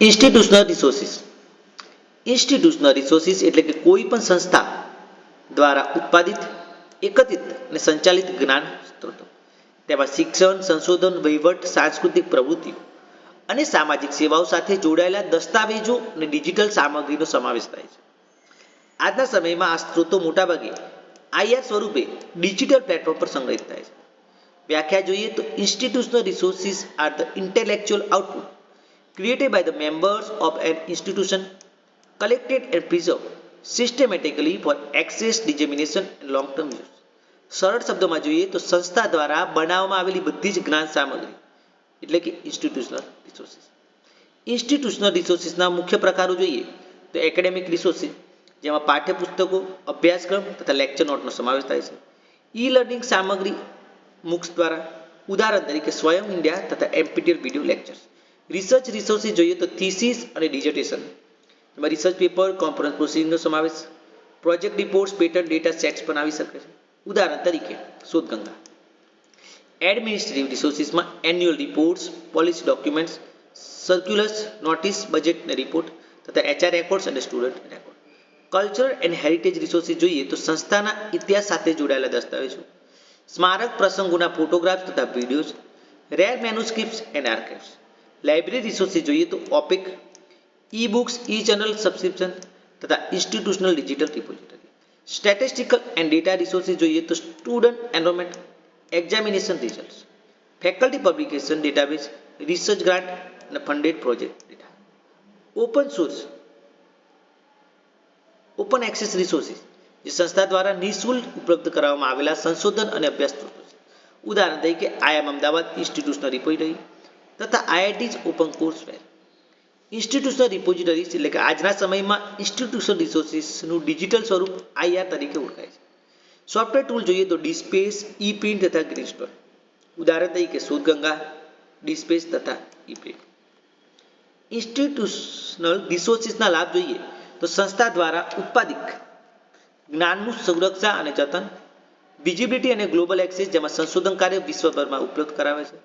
Institutional resources institutional resources એટલે કે કોઈ પણ સંસ્થા દ્વારા ઉત્પાદિત, એકત્રિત અને સંચાલિત જ્ઞાન સ્ત્રોતો. તેમાં શિક્ષણ, સંશોધન, વહીવટ, સાંસ્કૃતિક પ્રવૃત્તિઓ અને સામાજિક સેવાઓ સાથે જોડાયેલા દસ્તાવેજો અને ડિજિટલ સામગ્રીનો સમાવેશ થાય છે. આજના સમયમાં આ સ્ત્રોતો મોટાભાગે આઈઆર સ્વરૂપે ડિજિટલ પ્લેટફોર્મ પર સંગ્રહિત થાય છે. વ્યાખ્યા જોઈએ તો institutional resources are the intellectual output created by the members of an institution collected and preserved systematically for access dissemination and long term use. સરળ શબ્દોમાં જોઈએ તો સંસ્થા દ્વારા બનાવવામાં આવેલી બધી જ જ્ઞાન સામગ્રી, એટલે કે ઇન્સ્ટિટ્યુશનલ રિસોર્સિસ ઇન્સ્ટિટ્યુશનલ રિસોર્સિસના મુખ્ય પ્રકારો જોઈએ તો એકેડેમિક રિસોર્સિસ જેમાં પાઠ્યપુસ્તકો, અભ્યાસક્રમ તથા લેક્ચર નોટનો સમાવેશ થાય છે. ઈ લર્નિંગ સામગ્રી મુક્સ દ્વારા ઉદાહરણ તરીકે સ્વયં ઇન્ડિયા તથા NPTEL video lectures research resources જોઈએ તો થીસીસ અને ડિઝર્ટેશન એમાં રિસર્ચ પેપર કોન્ફરન્સ પ્રોસિડિંગનો સમાવેશ project reports pattern data sets પણ આવી શકે છે. ઉદાહરણ તરીકે, Shodhganga. Administrative રિસોર્સિસમાં annual reports policy documents circulars notice budget અને રિપોર્ટ તથા એચઆર રેકોર્ડ્સ અને student record cultural and heritage resources જોઈએ તો સંસ્થાના ઇતિહાસ સાથે જોડાયેલા દસ્તાવેજો. સ્મારક પ્રસંગોના ફોટોગ્રાફ્સ તથા videos rare manuscripts and archives library resources જોઈએ તો OPAC e books e channel subscription તથા institutional digital repository. Statistical and data resources જોઈએ તો student enrolment, examination result, faculty publication database, research grant અને funded project data. Open source, open access resources, જે સંસ્થા દ્વારા નિઃશુલ્ક ઉપલબ્ધ કરાવવામાં આવેલા સંશોધન અને અભ્યાસ ઉદાહરણ તરીકે આઈએમ અમદાવાદ ઇન્સ્ટિટ્યુશનલ રિપોઝિટરી તથા આઈઆઈટીઝ ઓપન કોર્સવેર ઇન્સ્ટિટ્યુશનલ રિપોઝિટરીઝ એટલે કે આજના સમયમાં ઇન્સ્ટિટ્યુશનલ રિસોર્સિસનું ડિજિટલ સ્વરૂપ આઈઆર તરીકે ઓળખાય છે. સોફ્ટવેર ટૂલ જોઈએ તો ડિસ્પેસ ઈ પ્રિન્ટ તથા ગ્રીન સ્ટોર ઉદાહરણ તરીકે શોધગંગા ડિસ્પેસ તથા ઈ પ્રિન્ટ ઇન્સ્ટિટ્યુશનલ રિસોર્સિસના લાભ જોઈએ તો સંસ્થા દ્વારા ઉત્પાદિત જ્ઞાનનું સુરક્ષા અને જતન વિઝિબિલિટી અને ગ્લોબલ એક્સેસ જેમાં સંશોધન કાર્ય વિશ્વભરમાં ઉપલબ્ધ કરાવે છે.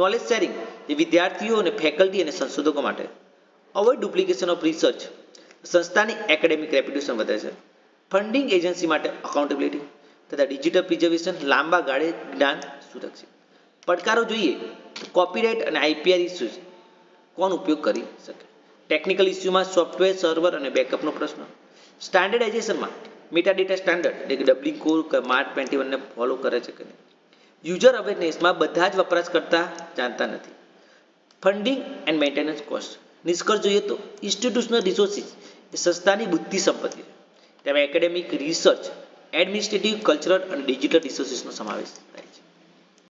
નોલેજ શેરિંગ એ વિદ્યાર્થીઓ અને ફેકલ્ટી અને સંશોધકો માટે અવોઇડ ડુપ્લિકેશન ઓફ રિસર્ચ સંસ્થાની એકેડેમિક રેપ્યુટેશન વધે છે. ફંડિંગ એજન્સી માટે અકાઉન્ટેબિલિટી તથા ડિજિટલ પ્રિઝર્વેશન લાંબા ગાળે જ્ઞાન સુરક્ષિત. પડકારો જોઈએ તો કોપીરાઇટ અને આઈપીઆર ઇસ્યુઝ કોણ ઉપયોગ કરી શકે? ટેકનિકલ ઇસ્યુમાં સોફ્ટવેર સર્વર અને બેકઅપનો પ્રશ્ન. સ્ટાન્ડર્ડાઇઝેશનમાં મેટાડેટા સ્ટાન્ડર્ડ એટલે કે ડબલિંગ કોર કે માર્ટ ટ્વેન્ટી વનને ફોલો કરે છે કે નહીં? યુઝર અવેરનેસમાં બધા જ વપરાશકર્તા જાણતા નથી. ફંડિંગ એન્ડ મેન્ટેનન્સ કોસ્ટ નિષ્કર્ષ જોઈએ તો ઇન્સ્ટિટ્યુશનલ રિસોર્સિસ એ સંસ્થાની બુદ્ધિ સંપત્તિ છે. તેમાં એકેડેમિક રિસર્ચ એડમિનિસ્ટ્રેટિવ કલ્ચરલ અને ડિજિટલ રિસોર્સિસનો સમાવેશ થાય છે.